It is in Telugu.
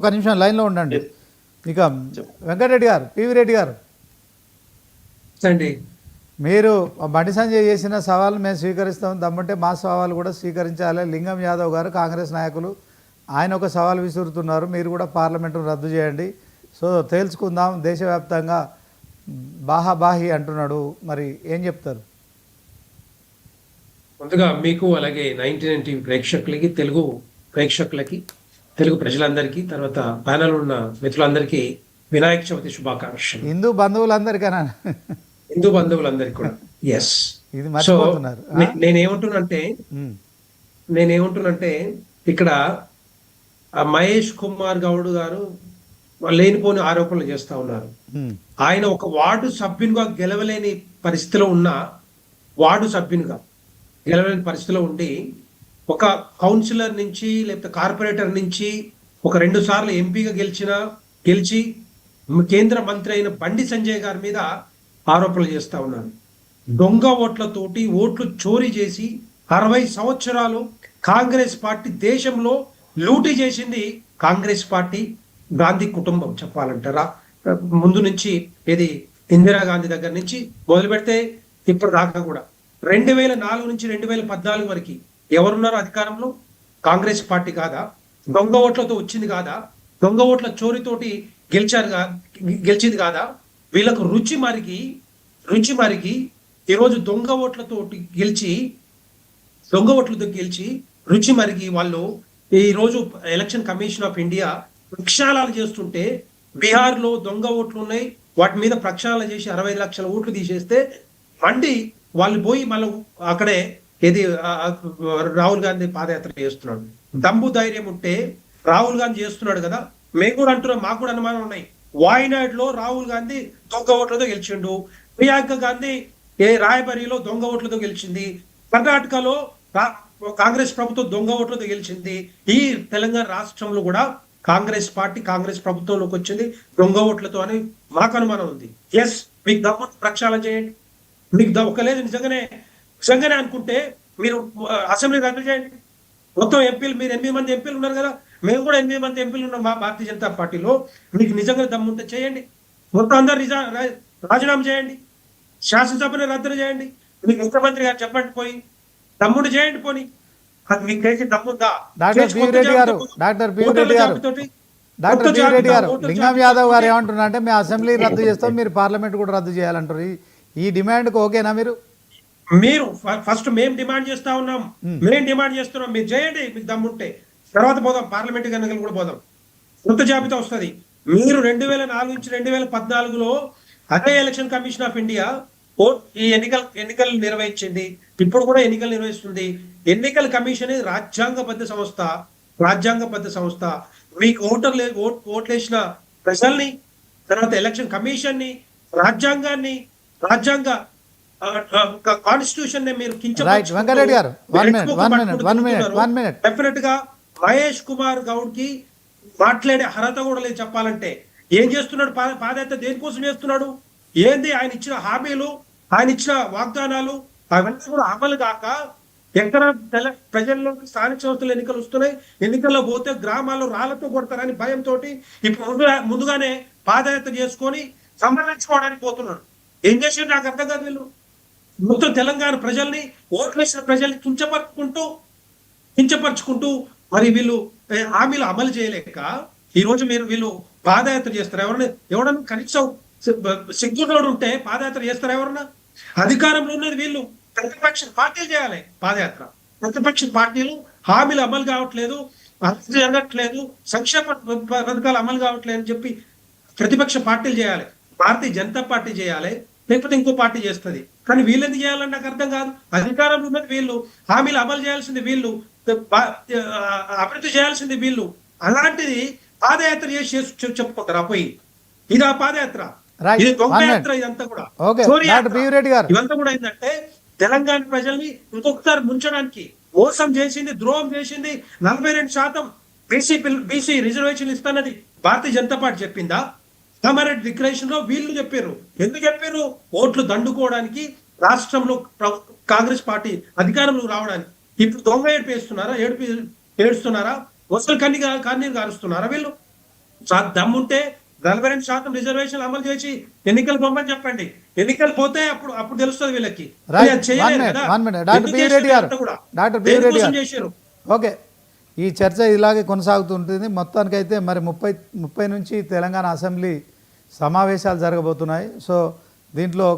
ఒక నిమిషం లైన్లో ఉండండి. ఇక వెంకటరెడ్డి గారు పివి రెడ్డి గారు. మీరు బండి సంజయ్ చేసిన సవాల్ మేము స్వీకరిస్తాం. దమ్ముంటే మా సవాల్ కూడా స్వీకరించాలి. లింగం యాదవ్ గారు కాంగ్రెస్ నాయకులు ఆయన ఒక సవాల్ విసురుతున్నారు. మీరు కూడా పార్లమెంటును రద్దు చేయండి. సో తేల్చుకుందాం. దేశవ్యాప్తంగా బాహాబాహి అంటున్నాడు. మరి ఏం చెప్తారు? ముందుగా మీకు అలాగే నైన్టీ నైన్ టీవీ ప్రేక్షకులకి తెలుగు ప్రేక్షకులకి తెలుగు ప్రజలందరికీ తర్వాత ప్యానల్ ఉన్న మిత్రులందరికీ వినాయక చవితి శుభాకాంక్షలు. హిందూ బంధువులందరికైనా హిందూ బంధువులందరికీ కూడా. Yes so? నేనేమంటున్నంటే నేనేమంటున్నంటే ఇక్కడ ఆ మహేష్ కుమార్ గౌడ్ గారు లేనిపోని ఆరోపణలు చేస్తా ఉన్నారు. ఆయన ఒక వార్డు సభ్యునిగా గెలవలేని పరిస్థితిలో ఉన్న వార్డు సభ్యునిగా గెలవలేని పరిస్థితిలో ఉండి ఒక కౌన్సిలర్ నుంచి లేకపోతే కార్పొరేటర్ నుంచి ఒక రెండు సార్లు ఎంపీగా గెలిచిన గెలిచి కేంద్ర మంత్రి అయిన బండి సంజయ్ గారి మీద ఆరోపణలు చేస్తా ఉన్నారు. దొంగ ఓట్లతోటి ఓట్లు చోరీ చేసి అరవై సంవత్సరాలు కాంగ్రెస్ పార్టీ దేశంలో లూటీ చేసింది కాంగ్రెస్ పార్టీ గాంధీ కుటుంబం చెప్పాలంటారా? ముందు నుంచి ఇది ఇందిరాగాంధీ దగ్గర నుంచి మొదలు పెడితే ఇప్పుడు దాకా కూడా. రెండు వేల నాలుగు నుంచి రెండు వేల పద్నాలుగు వరకు ఎవరున్నారు అధికారంలో? కాంగ్రెస్ పార్టీ కాదా? దొంగ ఓట్లతో వచ్చింది కాదా? దొంగ ఓట్ల చోరీతోటి గెలిచారు గెలిచింది కాదా? వీళ్ళకు రుచి మరిగి రుచి మరిగి ఈరోజు దొంగ ఓట్లతోటి గెలిచి దొంగ ఓట్లతో గెలిచి రుచి మరిగి వాళ్ళు ఈరోజు ఎలక్షన్ కమిషన్ ఆఫ్ ఇండియా ప్రక్షాళాలు చేస్తుంటే బీహార్లో దొంగ ఓట్లు ఉన్నాయి. వాటి మీద ప్రక్షాళన చేసి అరవై లక్షల ఓట్లు తీసేస్తే మండి వాళ్ళు పోయి మళ్ళీ అక్కడే ఏది రాహుల్ గాంధీ పాదయాత్ర చేస్తున్నాడు. దమ్ము ధైర్యం ఉంటే రాహుల్ గాంధీ చేస్తున్నాడు కదా. మేము కూడా అంటున్నాం మాకు కూడా అనుమానం ఉన్నాయి. వాయినాడ్లో రాహుల్ గాంధీ దొంగ ఓట్లతో గెలిచిండు. ప్రియాంక గాంధీ ఏ రాయబరిలో దొంగ ఓట్లతో గెలిచింది. కర్ణాటకలో కాంగ్రెస్ ప్రభుత్వం దొంగ ఓట్లతో గెలిచింది. ఈ తెలంగాణ రాష్ట్రంలో కూడా కాంగ్రెస్ పార్టీ కాంగ్రెస్ ప్రభుత్వంలోకి వచ్చింది దొంగ ఓట్లతో అని మాకు అనుమానం ఉంది. ఎస్ మీకు దమ్ము ప్రక్షాళన చేయండి. మీకు దొక్కలేదు నిజంగానే నిజంగానే అనుకుంటే మీరు అసెంబ్లీ రద్దు చేయండి. మొత్తం ఎంపీలు మీరు ఎనిమిది మంది ఎంపీలు ఉన్నారు కదా మేము కూడా ఎనిమిది మంది ఎంపీలు ఉన్నాం మా భారతీయ జనతా పార్టీలో. మీకు నిజంగా దమ్ముంటే చేయండి. మొత్తం అందరు రిజా రాజీనామా చేయండి. శాసనసభని రద్దు చేయండి. మీకు ముఖ్యమంత్రి గారు చెప్పండి పోయి. తమ్ముడు చేయండి పోని. అది మీకు చేసి దమ్ముందా? డాక్టర్ రెడ్డి గారు డాక్టర్ రెడ్డి గారు. డాక్టర్ రెడ్డి లింగం యాదవ్ గారు తోటి ఏమంటున్నారు అంటే మేము అసెంబ్లీ రద్దు చేస్తాం మీరు పార్లమెంట్ కూడా రద్దు చేయాలంటారు. ఈ- ఈ డిమాండ్కి ఓకేనా మీరు? మీరు ఫస్ట్ మేము డిమాండ్ చేస్తా ఉన్నాం. మేము. డిమాండ్ చేస్తున్నాం. మీరు చేయండి మీకు దమ్ముంటే తర్వాత పోదాం పార్లమెంట్ ఎన్నికలు కూడా పోదాం. కొత్త జాబితా వస్తది. మీరు రెండు వేల నాలుగు నుంచి రెండు వేల పద్నాలుగులో అదే ఎలక్షన్ కమిషన్ ఆఫ్ ఇండియా ఈ ఎన్నికల ఎన్నికలు నిర్వహించింది. ఇప్పుడు కూడా ఎన్నికలు నిర్వహిస్తుంది. ఎన్నికల కమిషన్ రాజ్యాంగబద్ధ సంస్థ. రాజ్యాంగబద్ధ సంస్థ. మీకు ఓటర్లు ఓట్ ఓట్లేసిన ప్రజల్ని తర్వాత ఎలక్షన్ కమిషన్ని రాజ్యాంగాన్ని రాజ్యాంగ కాన్స్టిట్యూషన్ మీరు. వెంకటరెడ్డి గారు. డెఫినెట్గా మహేష్ కుమార్ గౌడ్కి మాట్లాడే అర్హత కూడా లేదు చెప్పాలంటే. ఏం చేస్తున్నాడు? పాదయాత్ర దేనికోసం చేస్తున్నాడు? ఏంది ఆయన ఇచ్చిన హామీలు ఆయన ఇచ్చిన వాగ్దానాలు? అవన్నీ కూడా అమలు కాక ఎక్కడ ప్రజల్లో స్థానిక సంస్థల ఎన్నికలు వస్తున్నాయి? ఎన్నికల్లో పోతే గ్రామాల్లో రాళ్ళతో కొడతారని భయంతో ఇప్పుడు ముందుగా ముందుగానే పాదయాత్ర చేసుకొని సంబంధించుకోవడానికి పోతున్నాడు. ఏం చేసిండు నాకు అర్థం కాదు వీళ్ళు. మొత్తం తెలంగాణ ప్రజల్ని ఓట్లేసిన ప్రజల్ని కించపరుచుకుంటూ కించపరుచుకుంటూ మరి వీళ్ళు హామీలు అమలు చేయలేక ఈ రోజు మీరు వీళ్ళు పాదయాత్ర చేస్తారు. ఎవరైనా ఎవరైనా కనీసం సిగ్గునోడు ఉంటే పాదయాత్ర చేస్తారు ఎవరన్నా అధికారంలో ఉన్నది వీళ్ళు. ప్రతిపక్ష పార్టీలు చేయాలి పాదయాత్ర. ప్రతిపక్ష పార్టీలు హామీలు అమలు కావట్లేదు అభివృద్ధి జరగట్లేదు సంక్షేమ పథకాలు అమలు కావట్లేదు అని చెప్పి ప్రతిపక్ష పార్టీలు చేయాలి. భారతీయ జనతా పార్టీ చేయాలి. లేకపోతే ఇంకో పార్టీ చేస్తుంది. కానీ వీళ్ళు ఎందుకు చేయాలని నాకు అర్థం కాదు. అధికారంలో ఉన్నది వీళ్ళు. హామీలు అమలు చేయాల్సింది వీళ్ళు. ఆ, అభివృద్ధి చేయాల్సింది వీళ్ళు. అలాంటిది పాదయాత్ర చేసి చేసి చెప్- చెప్పుకుంటారా. పోయి. ఇదా పాదయాత్ర. Right. ఇది దొంగ One minute. యాత్ర ఇదంతా కూడా. ఇవంతా కూడా ఏంటంటే తెలంగాణ ప్రజల్ని ఇంకొకసారి ముంచడానికి మోసం చేసింది ద్రోహం చేసింది నలభై రెండు శాతం బీసీ బీసీ రిజర్వేషన్ ఇస్తానది భారతీయ జనతా పార్టీ చెప్పిందా? కామారెడ్ డిక్లరేషన్లో వీళ్ళు చెప్పారు. ఎందుకు చెప్పారు? ఓట్లు దండుకోవడానికి రాష్ట్రంలో కాంగ్రెస్ పార్టీ అధికారంలో రావడానికి. ఇప్పుడు దొంగ ఏడుపు వేస్తున్నారా? ఏడుస్తున్నారా? వసలు కన్ని కన్నీరు కారుస్తున్నారా వీళ్ళు? దమ్ముంటే నలభై రెండు శాతం రిజర్వేషన్ అమలు చేసి ఎన్నికలు పంపని చెప్పండి. ఎన్నికలు పోతే అప్పుడు అప్పుడు తెలుస్తుంది వీళ్ళకి. చేయలేదు ఈ చర్చ ఇలాగే కొనసాగుతుంటుంది. మొత్తానికైతే మరి ముప్పై ముప్పై నుంచి తెలంగాణ అసెంబ్లీ సమావేశాలు జరగబోతున్నాయి. సో దీంట్లో